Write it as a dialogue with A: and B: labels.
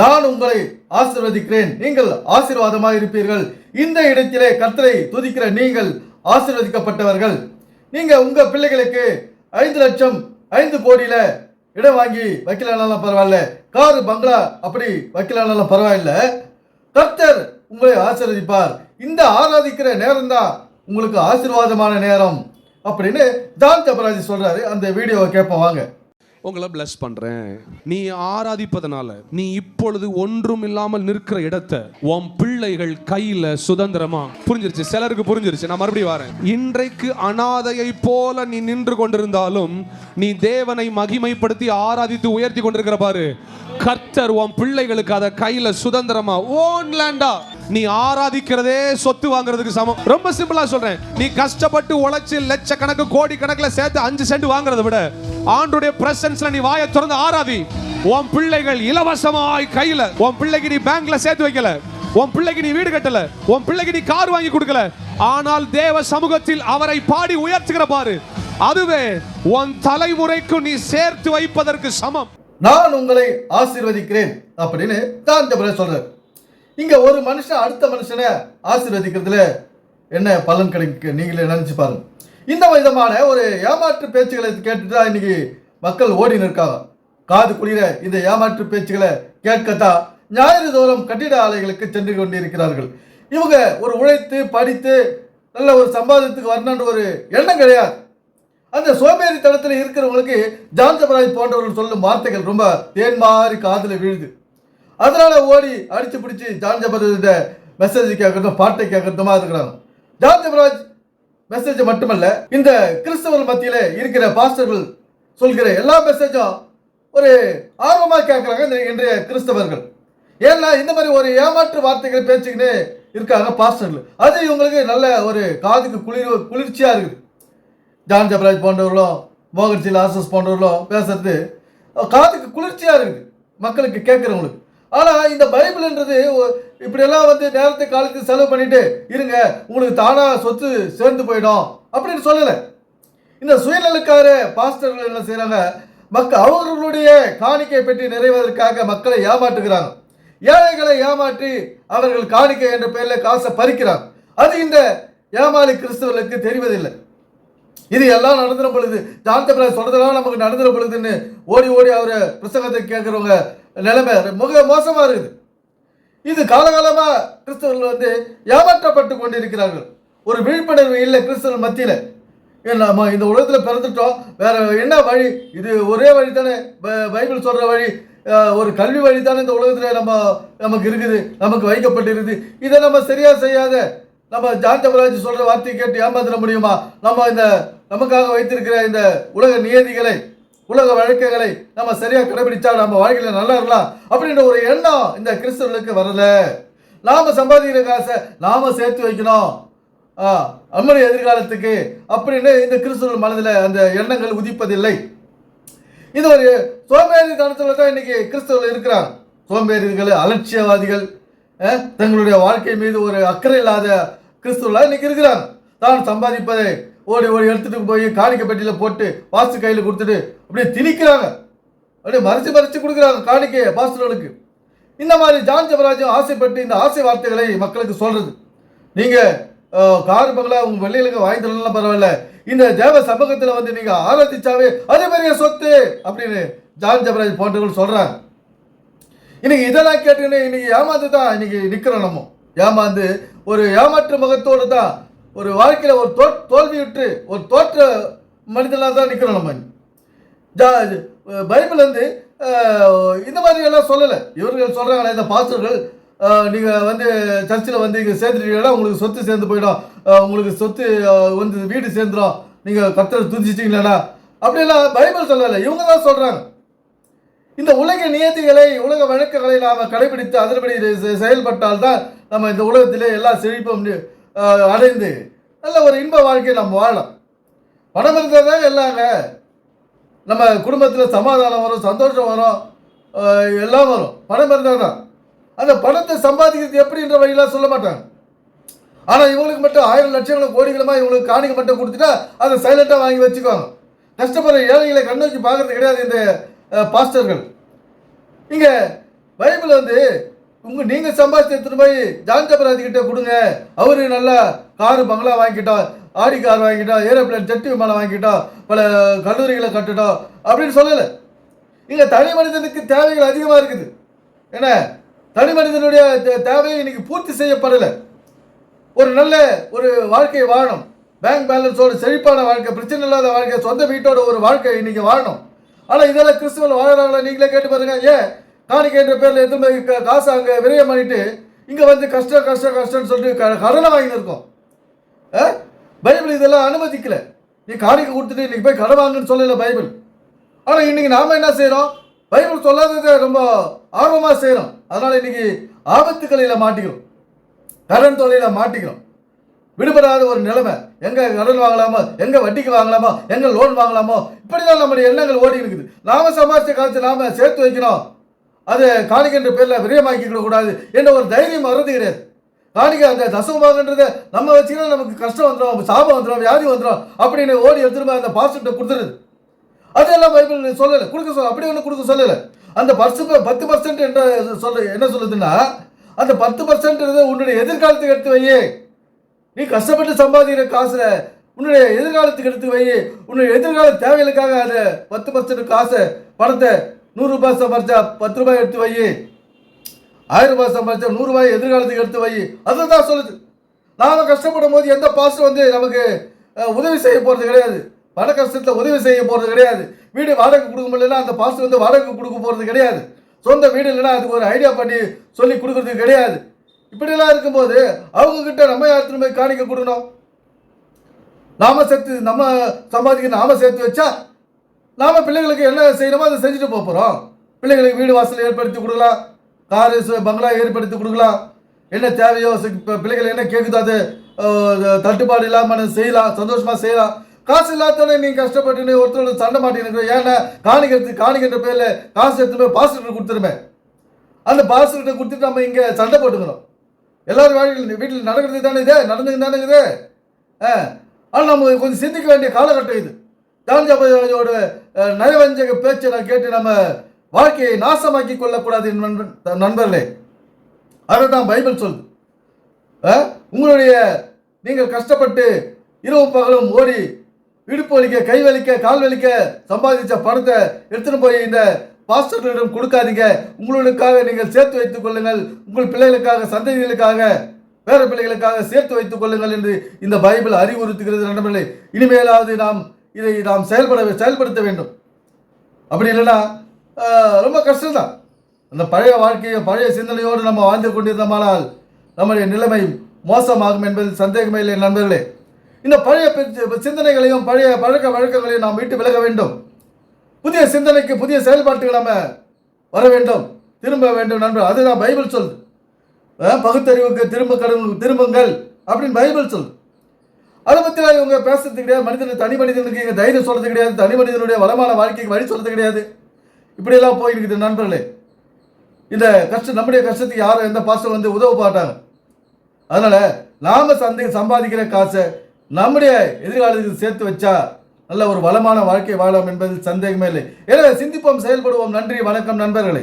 A: நான் உங்களை ஆசிர்வதிக்கிறேன். நீங்கள் ஆசீர்வாதமாக இருப்பீர்கள் இந்த இடத்திலே கர்த்தரை துதிக்கிற நீங்கள் ஆசீர்வதிக்கப்பட்டவர்கள். நீங்க உங்க பிள்ளைகளுக்கு ஐந்து லட்சம் ஐந்து கோடியில இடம் வாங்கி வைக்கலனாலும் பரவாயில்ல. காரு பங்களா அப்படி வைக்கலனாலும் பரவாயில்ல. கர்த்தர் உங்களை ஆசீர்வதிப்பார். இந்த ஆராதிக்கிற நேரம் தான் உங்களுக்கு ஆசீர்வாதமான நேரம் அப்படின்னு ஜான் தபராஜி சொல்றாரு. அந்த வீடியோவை கேட்போம் வாங்க.
B: உங்களை பிளஸ் பண்றேன். நீ ஆராதிப்பதனால நீ இப்பொழுது ஒன்றும் இல்லாமல் நிற்கிற இடத்தை உன் பிள்ளைகள் கையில சுதந்திரமா? புரிஞ்சிருச்சு? சிலருக்கு புரிஞ்சிருச்சு. நான் மறுபடியும் வரேன். இன்றைக்கு அனாதையை போல நீ நின்று கொண்டிருந்தாலும் நீ தேவனை மகிமைப்படுத்தி ஆராதித்து உயர்த்தி கொண்டிருக்கிற பாரு. கர்த்தர் உன் பிள்ளைகளுக்கு அதை கையில சுதந்திரமா? ஓன் லேண்டா நீ ஆராதிக்கிறதே சொத்து வாங்குறதுக்கு சமம். ரொம்ப சிம்பிளா சொல்றேன். நீ கஷ்டப்பட்டு உழைச்சு லட்சக்கணக்கு கோடி கணக்குல சேர்த்து அஞ்சு சென்ட் வாங்குறத விட ஆண்டுடைய பிரசன்ஸ்ல நீ வாயை திறந்து ஆராதி. உன் பிள்ளைகள் இலவசமாய் கையில உன் பிள்ளைக்கு நீ பேங்க்ல சேர்த்து வைக்கல. உன் பிள்ளைக்கு நீ வீடு கட்டல. உன் பிள்ளைக்கு நீ கார் வாங்கி கொடுக்கல. ஆனால் தேவ சமூகத்தில் அவரை பாடி உயர்த்துகிற பாரு. அதுவே உன் தலைமுறைக்கு நீ சேர்த்து வைப்பதற்கு சமம்.
A: நான் உங்களை ஆசீர்வதிக்கிறேன் அப்படின்னு ஜபராஜ் சொல்றாரு. இங்க ஒரு மனுஷன் அடுத்த மனுஷனை ஆசீர்வதிக்கிறதுல என்ன பலன் கிடைக்கும் நீங்களே நினைச்சு பாருங்க. இந்த விதமான ஒரு ஏமாற்று பேச்சுகளை கேட்டுட்டு தான் இன்னைக்கு மக்கள் ஓடி நிற்காங்க. காது குளிர இந்த ஏமாற்று பேச்சுகளை கேட்கத்தான் ஞாயிறு தோறும் கட்டிட ஆலைகளுக்கு சென்று கொண்டிருக்கிறார்கள். இவங்க ஒரு உழைத்து படித்து நல்ல ஒரு சம்பாதத்துக்கு வரணுன்ற ஒரு எண்ணம் கிடையாது. அந்த சோம்பேறித்தனத்தில் இருக்கிறவங்களுக்கு ஜான்சபராஜ் போன்றவர்கள் சொல்லும் வார்த்தைகள் ரொம்ப தேன் மாதிரி காதில் விழுது. அதனால ஓடி அடிச்சு பிடிச்சி ஜான்சபராஜ் மெசேஜ் கேட்கறதும் பாட்டை கேட்கறதுமா இருக்கிறாங்க. ஜான்சபராஜ் மெசேஜ் மட்டுமல்ல இந்த கிறிஸ்தவர் மத்தியில இருக்கிற பாஸ்டர்கள் சொல்கிற எல்லா மெசேஜும் ஒரு ஆர்வமாக கேட்குறாங்க இந்த இன்றைய கிறிஸ்தவர்கள். ஏன்னா இந்த மாதிரி ஒரு ஏமாற்று வார்த்தைகள் பேச்சுக்கின்னு இருக்காங்க பாஸ்டர்கள். அது இவங்களுக்கு நல்ல ஒரு காதுக்கு குளிர் குளிர்ச்சியாக இருக்குது. ஜான் ஜபராஜ் போன்றவர்களும் மோகன் சில் ஆசஸ் போன்றவர்களும் பேசுறது காதுக்கு குளிர்ச்சியாக இருக்குது. மக்களுக்கு கேட்குறவங்களுக்கு. ஆனால் இந்த பைபிள்ன்றது இப்படியெல்லாம் வந்து நேரத்தை காலத்தை செலவு பண்ணிட்டு இருங்க உங்களுக்கு தானாக சொத்து சேர்ந்து போயிடும் அப்படின்னு சொல்லலை. இந்த சுயநலக்கார பாஸ்டர்கள் என்ன செய்கிறாங்க மக்கள் அவர்களுடைய காணிக்கை பெற்றி நிறைவதற்காக மக்களை ஏமாற்றுகிறாங்க. ஏழைகளை ஏமாற்றி அவர்கள் காணிக்கை என்ற பெயரில் காசை பறிக்கிறாங்க. அது இந்த ஏமாளி கிறிஸ்தவர்களுக்கு தெரிவதில்லை. இது எல்லாம் நடந்துடும் பொழுது ஜான்தபிராஜ் சொல்றதெல்லாம் நமக்கு நடந்துடும் பொழுதுன்னு ஓடி ஓடி அவர் புஸ்தகத்தை கேட்குறவங்க நிலைமை மிக மோசமாக இருக்குது. இது காலகாலமாக கிறிஸ்தவர்கள் வந்து ஏமாற்றப்பட்டு கொண்டிருக்கிறார்கள். ஒரு விழிப்புணர்வு இல்லை கிறிஸ்தவர்கள் மத்தியில். நம்ம இந்த உலகத்தில் பிறந்துட்டோம் வேற என்ன வழி? இது ஒரே வழி தானே பைபிள் சொல்ற வழி. ஒரு கல்வி வழி தானே இந்த உலகத்தில் நம்ம நமக்கு இருக்குது நமக்கு வைக்கப்பட்டிருக்குது. இதை நம்ம சரியா செய்யாத நம்ம ஜான்தபராஜ் சொல்ற வார்த்தையை கேட்டு ஏமாத்திட முடியுமா? நம்ம இந்த நமக்காக வைத்திருக்கிற இந்த உலக நியதிகளை உலக வழக்குகளை நம்ம சரியா கடைபிடிச்சா நம்ம வாழ்க்கையில நல்லா இருக்கலாம் அப்படின்ற ஒரு எண்ணம் இந்த கிறிஸ்தவர்களுக்கு வரல. நாம சம்பாதிக்கிற காசை நாம சேர்த்து வைக்கணும். ஆ, நம்முடைய எதிர்காலத்துக்கு அப்படின்னு இந்த கிறிஸ்தவர்கள் மனதில் அந்த எண்ணங்கள் உதிப்பதில்லை. இது ஒரு சோம்பேறித்தனத்தில் தான் இன்னைக்கு கிறிஸ்தவர்கள் இருக்கிறாங்க. சோம்பேறிகள் அலட்சியவாதிகள் தங்களுடைய வாழ்க்கை மீது ஒரு அக்கறை இல்லாத கிறிஸ்தவர்களாக இன்னைக்கு இருக்கிறாங்க. தான் சம்பாதிப்பதை ஓடி ஓடி எடுத்துட்டு போய் காணிக்கை பெட்டியில் போட்டு வாசு கையில் கொடுத்துட்டு அப்படியே திணிக்கிறாங்க. அப்படியே மறைச்சு மறைச்சு கொடுக்குறாங்க காணிக்கையை பாஸ்டர்களுக்கு. இந்த மாதிரி ஜான் ஜபராஜும் ஆசைப்பட்டு இந்த ஆசை வார்த்தைகளை மக்களுக்கு சொல்றது. நீங்க கார் பங்களா உங்க வெள்ளைகளுக்கு வாங்கி தரலாம் பரவாயில்ல. இந்த தேவ சமூகத்தில் வந்து நீங்க ஆராதிச்சாவே அது பெரிய சொத்து அப்படின்னு ஜான் ஜபராஜ் போன்றவர்கள் சொல்றாங்க. இன்னைக்கு இதெல்லாம் கேட்டுன்னு இன்னைக்கு ஏமாந்து தான் இன்னைக்கு நிக்கிறோம் நம்ம. ஏமாந்து ஒரு ஏமாற்று முகத்தோடு தான் ஒரு வாழ்க்கையில் ஒரு தோ தோல்வியுற்று ஒரு தோற்ற மனிதனாக தான் நிற்கிறோம் நம்ம. ஜா- பைபிள் வந்து இந்த மாதிரி எல்லாம் சொல்லலை. இவர்கள் சொல்கிறாங்களே இந்த பாஸ்டர்கள் நீங்கள் வந்து சர்ச்சில் வந்து இங்கே சேர்ந்துட்டீங்கன்னா உங்களுக்கு சொத்து சேர்ந்து போயிடும். உங்களுக்கு சொத்து வந்து வீடு சேர்ந்துடும் நீங்கள் கத்தரை துதிச்சிட்டீங்களா அப்படிலாம் பைபிள் சொல்லலை. இவங்க தான் சொல்கிறாங்க இந்த உலக நியதிகளை உலக வழக்குகளை நாம் கடைபிடித்து அதன்படி செ- செயல்பட்டால்தான் நம்ம இந்த உலகத்திலே எல்லா செழிப்பும் அடைந்து நல்ல ஒரு இன்ப வாழ்க்கையை நம்ம வாழலாம். பணம் இருந்தால் தான் எல்லாங்க. நம்ம குடும்பத்தில் சமாதானம் வரும் சந்தோஷம் வரும் எல்லாம் வரும். பணம் இருந்தால் தான். அந்த பணத்தை சம்பாதிக்கிறது எப்படின்ற வழியெல்லாம் சொல்ல மாட்டாங்க. ஆனால் இவங்களுக்கு மட்டும் ஆயிரம் லட்சங்களும் கோடிகளுமா இவங்களுக்கு காணிக்க மட்டும் கொடுத்துட்டா அதை சைலண்ட்டாக வாங்கி வச்சுக்குவாங்க கஷ்டப்படுற ஏழைகளை கண்ணு வச்சு பார்க்கறது கிடையாது இந்த பாஸ்டர்கள் இங்கே பைபிள் வந்து உங்க நீங்க சம்பாதிச்சு எடுத்துட்டு போய் ஜான் கிட்ட கொடுங்க. அவரு நல்லா காரு பங்களா வாங்கிட்டோம் ஆடி கார் வாங்கிட்டோம் ஏரோப்ளேன் ஜெட் விமானம் வாங்கிட்டோம் பல கல்லூரிகளை கட்டுட்டோம் அப்படின்னு சொல்லலை. இங்க தனி மனிதனுக்கு தேவைகள் அதிகமா இருக்குது. என்ன? தனி மனிதனுடைய தேவையை இன்னைக்கு பூர்த்தி செய்யப்படலை. ஒரு நல்ல ஒரு வாழ்க்கையை வாழணும். பேங்க் பேலன்ஸோட செழிப்பான வாழ்க்கை பிரச்சனை இல்லாத வாழ்க்கை சொந்த வீட்டோட ஒரு வாழ்க்கை இன்னைக்கு வாழணும். ஆனால் இதெல்லாம் கிறிஸ்துவல் வாழறாங்களா நீங்களே கேட்டு பாருங்க. ஏன்? காணிக்கை என்ற பேரில் எதுவுமே காசு அங்கே விரயம் பண்ணிட்டு இங்கே வந்து கஷ்டம் கஷ்டம் கஷ்டம்னு சொல்லிட்டு க- கடனை வாங்கியிருக்கோம் இருக்கோம். ஆ? பைபிள் இதெல்லாம் அனுமதிக்கல. நீ காணிக்கை கொடுத்துட்டு இன்னைக்கு போய் கடன் வாங்குன்னு சொல்லலை பைபிள். ஆனால் இன்னைக்கு நாம என்ன செய்கிறோம் பைபிள் சொல்லாததை ரொம்ப ஆர்வமாக செய்கிறோம் அதனால் இன்னைக்கு ஆபத்துக்களில மாட்டிக்கிறோம். கடன் தொழில மாட்டிக்கிறோம். விடுபடாத ஒரு நிலைமை. எங்கே கடன் வாங்கலாமா? எங்கே வட்டிக்கு வாங்கலாமா? எங்கே லோன் வாங்கலாமோ? இப்படி தான் நம்முடைய எண்ணங்கள் ஓடி இருக்குது நாம சம்பாதிச்ச காசு நாம சேர்த்து வைக்கணும் அது காணிக்கின்ற பேரில் விரயமாக்கிக்க கூடாது என்ற ஒரு தைரியம் வர்றது கிடையாது காணிக்கை அந்த தசமபாகன்றதை நம்ம வச்சுக்கினா நமக்கு கஷ்டம் வந்துடும் சாபம் வந்துடும் வியாதி வந்துடும் அப்படின்னு ஓடி எடுத்துருமா அந்த பாஸ்டர்கிட்ட கொடுத்துருது. அதெல்லாம் பைபிள் சொல்லலை. கொடுக்க சொல்ல அப்படி ஒன்றும் கொடுக்க சொல்லலை. அந்த பத்து பத்து பர்சன்ட் என்ற சொல்ல என்ன சொல்லுதுன்னா அந்த பத்து பர்சன்ட் உன்னுடைய எதிர்காலத்துக்கு எடுத்து வையே. நீ கஷ்டப்பட்டு சம்பாதிக்கிற காசில் உன்னுடைய எதிர்காலத்துக்கு எடுத்து வை உன்னுடைய எதிர்கால தேவைகளுக்காக அதை பத்து பர்சன்ட் காசை பணத்தை நூறு ரூபாய் சம்பாரிச்சா பத்து ரூபாய் எடுத்து வை. ஆயிரம் ரூபாய் சம்பாரிச்சா நூறு ரூபாய் எதிர்காலத்துக்கு எடுத்து வை. அதுதான் சொல்லுது. நாம கஷ்டப்படும் போது எந்த பாஸ்டர் வந்து நமக்கு உதவி செய்ய போறது கிடையாது. பண கஷ்டத்தில் உதவி செய்ய போறது கிடையாது. வீடு வாடகை கொடுக்க முடியலன்னா அந்த பாஸ்டர் வந்து வாடகை கொடுக்க போறது கிடையாது. சொந்த வீடு இல்லைன்னா அதுக்கு ஒரு ஐடியா பண்ணி சொல்லி கொடுக்கறதுக்கு கிடையாது. இப்படிலாம் இருக்கும்போது அவங்க கிட்ட நம்ம யார்த்துல போய் காணிக்க கொடுக்கணும்? நாம சேர்த்து நம்ம சம்பாதிக்க நாம சேர்த்து வச்சா நாம பிள்ளைகளுக்கு என்ன செய்யணுமோ அதை செஞ்சுட்டு போக போறோம். பிள்ளைகளுக்கு வீடு வாசல் ஏற்படுத்தி கொடுக்கலாம். காரு பங்களா ஏற்படுத்தி கொடுக்கலாம். என்ன தேவையோ பிள்ளைகள் என்ன கேட்குதோ அது தட்டுப்பாடு இல்லாமல் செய்யலாம் சந்தோஷமா செய்யலாம். காசு இல்லாதவனே நீ கஷ்டப்பட்டு ஒருத்தரோட சண்டை மாட்டேன்னு ஏன்னா காணிக்கிறது காணிக்கின்ற பேர்ல காசு எடுத்து போய் பாஸ்டர் கொடுத்துருமே. அந்த பாஸ்டர்கிட்ட கொடுத்துட்டு நம்ம இங்க சண்டை போட்டுக்கிறோம் எல்லாரும் வாழ்க்கையில் வீட்டில் நடக்கிறது தானே இது நடந்துக்கு தானே இது? ஆனால் நம்ம கொஞ்சம் சிந்திக்க வேண்டிய காலகட்டம் இது. ஜான்ஜாபதியோட நயவஞ்சக பேச்சை நான் கேட்டு நம்ம வாழ்க்கையை நாசமாக்கி கொள்ளக்கூடாது நண்பன் நண்பர்களே. அதை தான் பைபிள் சொல்லுது. ஆ? உங்களுடைய நீங்கள் கஷ்டப்பட்டு இரவு பகலும் ஓடி இடுப்பு வலிக்க கை வலிக்க கால் வலிக்க சம்பாதிச்ச பணத்தை எடுத்துகிட்டு போய் இந்த பாஸ்டர்களிடம் கொடுக்காதீங்க. உங்களுக்காக நீங்கள் சேர்த்து வைத்துக் கொள்ளுங்கள். உங்கள் பிள்ளைகளுக்காக சந்ததிகளுக்காக பேர பிள்ளைகளுக்காக சேர்த்து வைத்துக் கொள்ளுங்கள் என்று இந்த பைபிள் அறிவுறுத்துகிறது நண்பர்களே. இனிமேலாவது நாம் இதை நாம் செயல்பட செயல்படுத்த வேண்டும். அப்படி இல்லைன்னா ரொம்ப கஷ்டம்தான். அந்த பழைய வாழ்க்கையை பழைய சிந்தனையோடு நம்ம வாழ்ந்து கொண்டிருந்தோமானால் நம்முடைய நிலைமை மோசமாகும் என்பதில் சந்தேகமே இல்லை நண்பர்களே. இந்த பழைய சிந்தனைகளையும் பழைய பழக்க வழக்கங்களையும் நாம் விட்டு விலக வேண்டும். புதிய சிந்தனைக்கு புதிய செயல்பாட்டுகள் நம்ம வர வேண்டும். திரும்ப வேண்டும் நண்பர் அதுதான் பைபிள் சொல் பகுத்தறிவுக்கு திரும்ப கடும் திரும்புங்கள் அப்படின்னு பைபிள் சொல் அதை பற்றிலாம் இவங்க பேசுறது கிடையாது. மனிதனுக்கு தனி மனிதனுக்கு இங்கே தைரியம் சொல்கிறது கிடையாது. தனி மனிதனுடைய வளமான வாழ்க்கைக்கு வழி சொல்கிறது கிடையாது. இப்படியெல்லாம் போயிருக்குது நண்பர்களே. இந்த கஷ்டம் நம்முடைய கஷ்டத்துக்கு யாரும் எந்த பாஸ்டர் வந்து உதவ மாட்டாங்க அதனால் நாம் சந்தை சம்பாதிக்கிற காசை நம்முடைய எதிர்காலத்துக்கு சேர்த்து வச்சா நல்ல ஒரு வளமான வாழ்க்கை வாழலாம் என்பது சந்தேகமே இல்லை. எனவே சிந்திப்போம் செயல்படுவோம். நன்றி வணக்கம் நண்பர்களே.